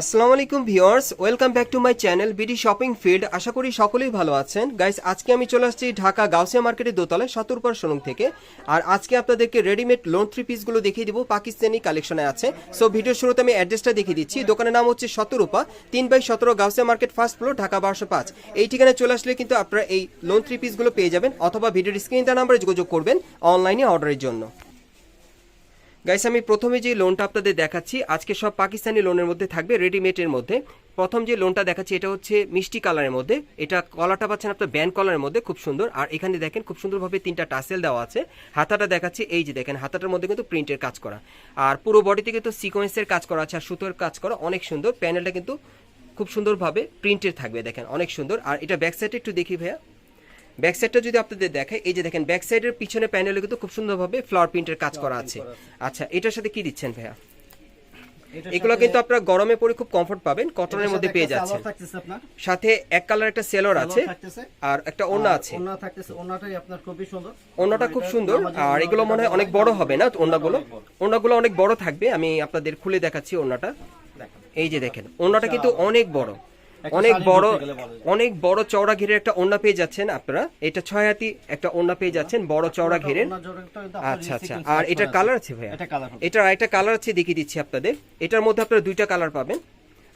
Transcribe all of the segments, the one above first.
আসসালামু আলাইকুম viewers, welcome back to my channel BD shopping field. আশা করি সকলেই ভালো আছেন। গাইস, আজকে আমি চলে আসছি ঢাকা গাউসিয়া মার্কেটের দোতলায় সতর্কর শোরুম থেকে। আর আজকে আপনাদেরকে রেডিমেড লোন থ্রি পিসগুলো দেখিয়ে দিব, পাকিস্তানি কালেকশনে আছে। সো ভিডিও শুরুতে আমি অ্যাড্রেসটা দেখিয়ে দিচ্ছি। দোকানের নাম হচ্ছে শতরূপা তিন বাই সতেরো Gausia market first floor Dhaka বারোশো পাঁচ। এই ঠিকানায় চলে আসলে কিন্তু আপনারা এই লোন থ্রি পিসগুলো পেয়ে যাবেন, অথবা ভিডিওর স্ক্রিন তার নাম্বারে যোগাযোগ করবেন অনলাইনে অর্ডারের জন্য। গাইস আমি প্রথমে যে লোনটা আপনাদের দেখাচ্ছি, আজকে সব পাকিস্তানি লোনের মধ্যে থাকবে রেডিমেডের মধ্যে। প্রথম যে লোনটা দেখাচ্ছি, এটা হচ্ছে মিষ্টি কালারের মধ্যে। এটা কলাটা পাচ্ছেন আপনার ব্যান্ড কলারের মধ্যে, খুব সুন্দর। আর এখানে দেখেন, খুব সুন্দরভাবে তিনটা টাসেল দেওয়া আছে। হাতাটা দেখাচ্ছি, এই যে দেখেন, হাতাটার মধ্যে কিন্তু প্রিন্টের কাজ করা। আর পুরো বডিতে কিন্তু সিকোয়েন্সের কাজ করা আছে, আর সুতোর কাজ করা অনেক সুন্দর। প্যানেলটা কিন্তু খুব সুন্দরভাবে প্রিন্টের থাকবে, দেখেন, অনেক সুন্দর। আর এটা ব্যাক সাইডে একটু দেখি ভাইয়া। ব্যাক সাইডটা যদি আপনাদের দেখায় এই যে দেখেন ব্যাক সাইডের পিছনে প্যানেলে কিন্তু খুব সুন্দরভাবে ফ্লাওয়ার প্রিন্টের কাজ করা আছে। আচ্ছা এটার সাথে কি দিচ্ছেন ভাইয়া? এগুলো কিন্তু আপনারা গরমে পরে খুব কমফোর্ট পাবেন কটনের মধ্যে পেয়ে যাচ্ছে সাথে এক কালার একটা সেলর আছে আর একটা ওড়না আছে। ওড়নাটা খুব সুন্দর আর এগুলো মনে হয় অনেক বড় হবে না? ওড়নাগুলো? ওড়নাগুলো অনেক বড় থাকবে আমি আপনাদের খুলে দেখাচ্ছি ওড়নাটা। এই যে দেখেন ওড়নাটা কিন্তু অনেক বড়। অনেক বড়। অনেক বড় চওড়া ঘিরে একটা ওড়না পেয়ে যাচ্ছেন আপনারা। এটা ছয় হাতি একটা ওড়না পেয়ে যাচ্ছেন বড় চওড়া ঘিরের। আপনার আচ্ছা আচ্ছা। আর এটার কালার আছে। ভাই ভাইয়া? এটা কালার হবে। এটার আরেকটা কালার আছে দেখিয়ে দিচ্ছি আপনাদের। এটার মধ্যে আপনারা দুইটা কালার পাবেন।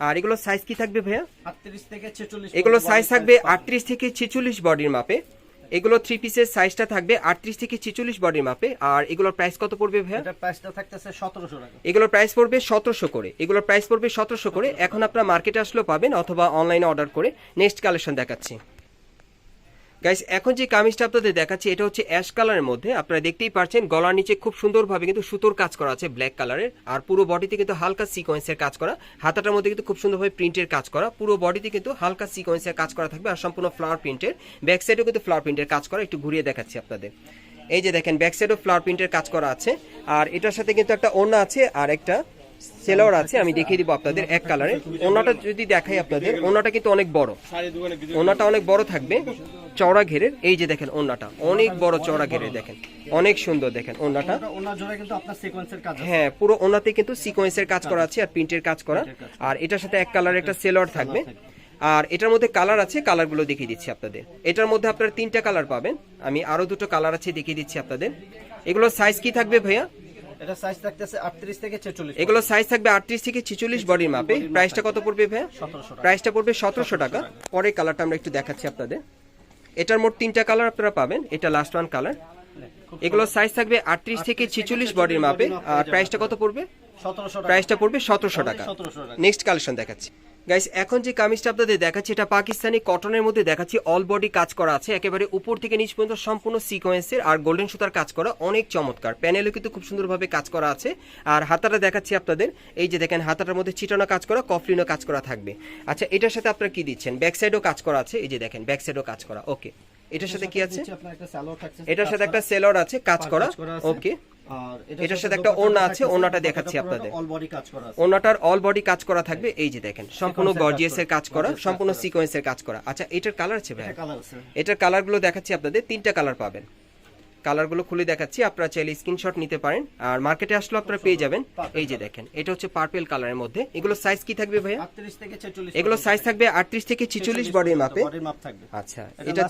আর এগুলো সাইজ কি থাকবে ভাইয়া? 38 থেকে 46 এগুলো সাইজ থাকবে। আটত্রিশ থেকে ছেচল্লিশ বডির মাপে। এগুলো থ্রি পিসের সাইজটা থাকবে আটত্রিশ থেকে ছেচল্লিশ বডির মাপে আর এগুলোর প্রাইস কত পড়বে ভাইয়া? প্রাইসটা থাকতেছে 1700 টাকা। এগুলোর প্রাইস পড়বে সতেরোশো করে। এগুলোর প্রাইস পড়বে সতেরোশো করে। এখন আপনার মার্কেটে আসলেও পাবেন অথবা অনলাইনে অর্ডার করে। নেক্সট কালেকশন দেখাচ্ছি। গাইস এখন যে কামিজটা আপনাদের দেখাচ্ছি, এটা হচ্ছে অ্যাশ কালারের মধ্যে। আপনারা দেখতেই পাচ্ছেন গলার নিচে খুব সুন্দরভাবে কিন্তু সুতোর কাজ করা আছে ব্ল্যাক কালারের, আর পুরো বডিতে কিন্তু হালকা সিকোয়েন্সের কাজ করা। হাতাটার মধ্যে কিন্তু খুব সুন্দরভাবে প্রিন্টের কাজ করা। পুরো বডিতে কিন্তু হালকা সিকোয়েন্সের কাজ করা থাকবে, আর সম্পূর্ণ ফ্লাওয়ার প্রিন্টের ব্যাক সাইডেও কিন্তু ফ্লাওয়ার প্রিন্টের কাজ করা, একটু ঘুরিয়ে দেখাচ্ছি আপনাদের। এই যে দেখেন ব্যাক সাইডেও ফ্লাওয়ার প্রিন্টের কাজ করা আছে, আর এটার সাথে কিন্তু একটা ওড়না আছে, আর একটা সেলোয়ার আছে, আমি দেখিয়ে দিব আপনাদের এক কালারের। ওনাটা যদি দেখাই আপনাদের ওনাটা কিন্তু অনেক বড়। ওনাটা অনেক বড় থাকবে। চওড়া ঘেরের এই যে দেখেন ওনাটা অনেক বড় চওড়া ঘেরে দেখেন অনেক সুন্দর দেখেন ওনাটা ওটা জোড়া কিন্তু আপনার সিকোয়েন্সের কাজ হ্যাঁ পুরো ওনাতে কিন্তু সিকোয়েন্সের কাজ করা আছে আর প্রিন্টের কাজ করা। আর এটার সাথে এক কালার একটা সেলোয়ার থাকবে। আর এটার মধ্যে কালার আছে কালারগুলো দেখিয়ে দিচ্ছি আপনাদের। এটার মধ্যে আপনারা তিনটা কালার পাবেন। আমি আরও দুটো কালার আছে দেখিয়ে দিচ্ছি আপনাদের। এগুলোর সাইজ কি থাকবে ভাইয়া? এটা সাইজ থাকতেছে 38 থেকে 46 এগুলো সাইজ থাকবে আটত্রিশ থেকে ছিচল্লিশ বডির মাপে। প্রাইসটা কত পড়বে ভাইয়া? 1700 টাকা। প্রাইসটা পড়বে সতেরোশো টাকা। পরে কালারটা আমরা একটু দেখাচ্ছি আপনাদের। এটার মোট তিনটা কালার আপনারা পাবেন। এটা লাস্ট ওয়ান কালার এগুলো সাইজ থাকবে আটত্রিশ থেকে ছিচল্লিশ বডির মাপে। আর প্রাইসটা কত পড়বে? 1700 প্রাইসটা পড়বে সতেরোশো টাকা। 1700 টাকা। নেক্সট কালেকশন দেখাচ্ছি। গাইস এখন যে কামিজটা আপনাদের দেখাচ্ছি এটা পাকিস্তানি কটনের মধ্যে দেখাচ্ছি অল বডি কাজ করা আছে একেবারে উপর থেকে নিচ পর্যন্ত সম্পূর্ণ সিকোয়েন্সের আর গোল্ডেন সুতার কাজ করা অনেক চমৎকার। প্যানেলও কিন্তু খুব সুন্দরভাবে কাজ করা আছে। আর হাতাটা দেখাচ্ছি আপনাদের এই যে দেখেন হাতাটার মধ্যে চিটানো কাজ করা কফলিনও কাজ করা থাকবে। আচ্ছা এটার সাথে আপনারা কি দিচ্ছেন? ব্যাক সাইডও কাজ করা আছে এই যে দেখেন ব্যাক সাইডও কাজ করা ওকে এটার সাথে কি আছে? এটার সাথে একটা সেলর আছে কাজ করা। ওকে আর এটার সাথে একটা ওড়না আছে, ওড়নাটা দেখাচ্ছি আপনাদের। অল বডি কাজ করা আছে। ওনাটার অল বডি কাজ করা থাকবে এই যে দেখেন সম্পূর্ণ গর্জিয়াসের কাজ করা সম্পূর্ণ সিকোয়েন্সের কাজ করা। আচ্ছা এটার কালার আছে ভাই এটার কালারগুলো এটার কালারগুলো দেখাচ্ছি আপনাদের তিনটা কালার পাবেন। কালারগুলো খুলে দেখাচ্ছি আপনারা চাইলে স্ক্রিনশট নিতে পারেন। আর মার্কেটে আসলে আপনারা পেয়ে যাবেন। এই যে দেখেন এটা হচ্ছে পার্পেল কালারের মধ্যে। এগুলো সাইজ কি থাকবে ভাইয়া? 38 থেকে 46 এগুলো সাইজ থাকবে আটত্রিশ থেকে ছিচল্লিশ বডির মাপে বডির মাপ থাকবে। আচ্ছা এটা?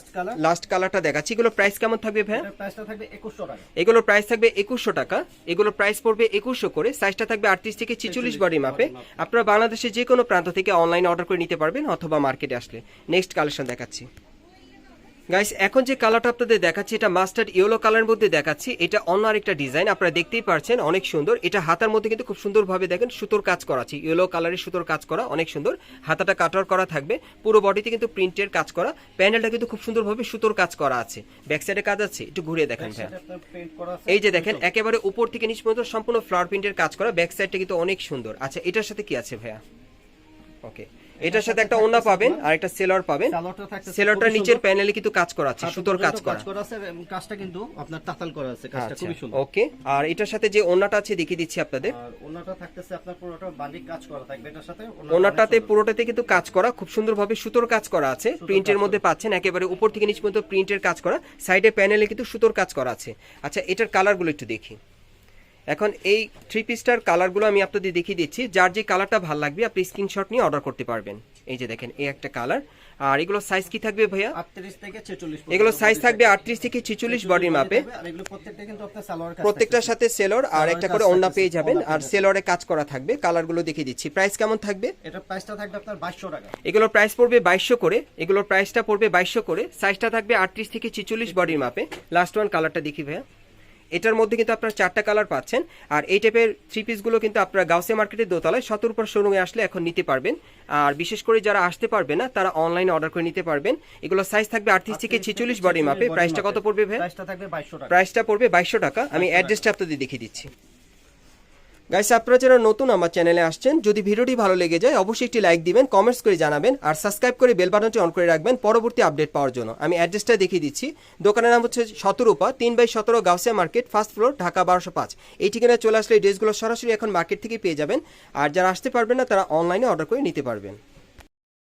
লাস্ট কালারটা দেখাচ্ছি। এগুলো প্রাইস কেমন থাকবে ভাইয়া? এটার প্রাইসটা থাকবে 2100 টাকা। এগুলোর প্রাইস থাকবে একুশশো টাকা। এগুলোর প্রাইস পড়বে একুশশো করে। সাইজটা থাকবে আটত্রিশ থেকে ছিচল্লিশ বডি মাপে আপনারা বাংলাদেশে যে কোনো প্রান্ত থেকে অনলাইনে অর্ডার করে নিতে পারবেন অথবা মার্কেটে আসলে। নেক্সট কালেকশন দেখাচ্ছি। গাইস এখন যে কালারটা আপনাদের দেখাচ্ছি এটা মাস্টার্ড ইয়েলো কালারের মধ্যে দেখাচ্ছি। এটা অন্য আরেকটা ডিজাইন আপনারা দেখতেই পারছেন অনেক সুন্দর। এটা হাতার মধ্যে কিন্তু খুব সুন্দরভাবে দেখেন সুতোর কাজ করা আছে। ইয়েলো কালারের সুতোর কাজ করা অনেক সুন্দর। হাতাটা কাটার করা থাকবে পুরো বডিতে কিন্তু প্রিন্টের কাজ করা। প্যানেলটা কিন্তু খুব সুন্দরভাবে সুতোর কাজ করা আছে। ব্যাক সাইডে কাজ আছে একটু ঘুরিয়ে দেখেন আছে এই যে দেখেন একেবারে উপর থেকে নিচ পর্যন্ত সম্পূর্ণ ফ্লাওয়ার প্রিন্টের কাজ করা। ব্যাক সাইডটা কিন্তু অনেক সুন্দর। আচ্ছা এটার সাথে কি আছে ভাইয়া? ওকে এটার সাথে একটা ওন্না পাবেন আর একটা সেলর পাবেন। সেলরটার নিচের প্যানেলে কিন্তু কাজ করা আছে সুতোর কাজ করা। আছে কাজটা কিন্তু আপনার তাতাল করা আছে কাজটা আচ্ছা খুবই সুন্দর। ওকে। আর এটার সাথে যে ওন্নাটা আছে দেখিয়ে দিচ্ছি আপনাদের। আর ওনাটা থাকতেছে আপনার পুরোটা বান্ডিক কাজ করা থাকবে এটার সাথে ওনাটাতে পুরোটাতে কিন্তু কাজ করা খুব সুন্দরভাবে সুতোর কাজ করা আছে প্রিন্টের মধ্যে পাচ্ছেন একেবারে উপর থেকে নিচ পর্যন্ত প্রিন্টের কাজ করা। সাইডে প্যানেলে কিন্তু সুতোর কাজ করা আছে। আচ্ছা এটার কালারগুলো একটু দেখি। এখন এই থ্রি পিসটার কালারগুলো আমি আপনাদের দেখিয়ে দিচ্ছি। যার যে কালারটা ভালো লাগবে আপনি স্ক্রিনশট নিয়ে অর্ডার করতে পারবেন। এই যে দেখেন এই একটা কালার আর এগুলো সাইজ কি থাকবে ভাইয়া? আটত্রিশ থেকে ছেচল্লিশ এগুলো সাইজ থাকবে আটত্রিশ থেকে ছিচল্লিশ বডির মাপে আর এগুলো প্রত্যেকটা কিন্তু আপনার সালোয়ার কাজ প্রত্যেকটার সাথে সেলর আর একটা করে ওন্না পেয়ে যাবেন। আর সেলরে কাজ করা থাকবে। কালারগুলো দেখিয়ে দিচ্ছি। প্রাইস কেমন থাকবে? এটার প্রাইসটা থাকবে আপনার বাইশশো টাকা। এগুলোর প্রাইস পড়বে বাইশশো করে। এগুলোর প্রাইসটা পড়বে বাইশশো করে। সাইজটা থাকবে আটত্রিশ থেকে ছিচল্লিশ বডির মাপে লাস্ট ওয়ান কালারটা দেখি ভাইয়া। এটার মধ্যে কিন্তু আপনার চারটা কালার পাচ্ছেন। আর এই টাইপের থ্রি পিসগুলো কিন্তু আপনারা গাউসে মার্কেটের দোতলায় সতর্পর শোরুমে আসলে এখন নিতে পারবেন। আর বিশেষ করে যারা আসতে পারবে না তারা অনলাইনে অর্ডার করে নিতে পারবেন। এগুলো সাইজ থাকবে আটত্রিশ থেকে ছেচল্লিশ বডি মাপে প্রাইসটা কত পড়বে ভাই? প্রাইসটা পড়বে বাইশশো টাকা। আমি অ্যাড্রেসটা আপনাদের দেখিয়ে দিচ্ছি। গাইস আপনারা যারা নতুন আমার চ্যানেলে আসছেন, যদি ভিডিওটি ভালো লেগে যায়, অবশ্যই একটি লাইক দিবেন কমেন্টস করে জানাবেন, আর সাবস্ক্রাইব করে বেল বাটনটি অন করে রাখবেন পরবর্তী আপডেট পাওয়ার জন্য। আমি অ্যাড্রেসটা দেখিয়ে দিচ্ছি। দোকানের নাম হচ্ছে সতেরোপা, তিন বাই সতেরো, Gausia market first floor Dhaka বারোশো পাঁচ। এই ঠিকানায় চলে আসলে এই ড্রেসগুলো সরাসরি এখন মার্কেট থেকে পেয়ে যাবেন। আর যারা আসতে পারবেন না, তারা অনলাইনে অর্ডার করে নিতে পারবেন।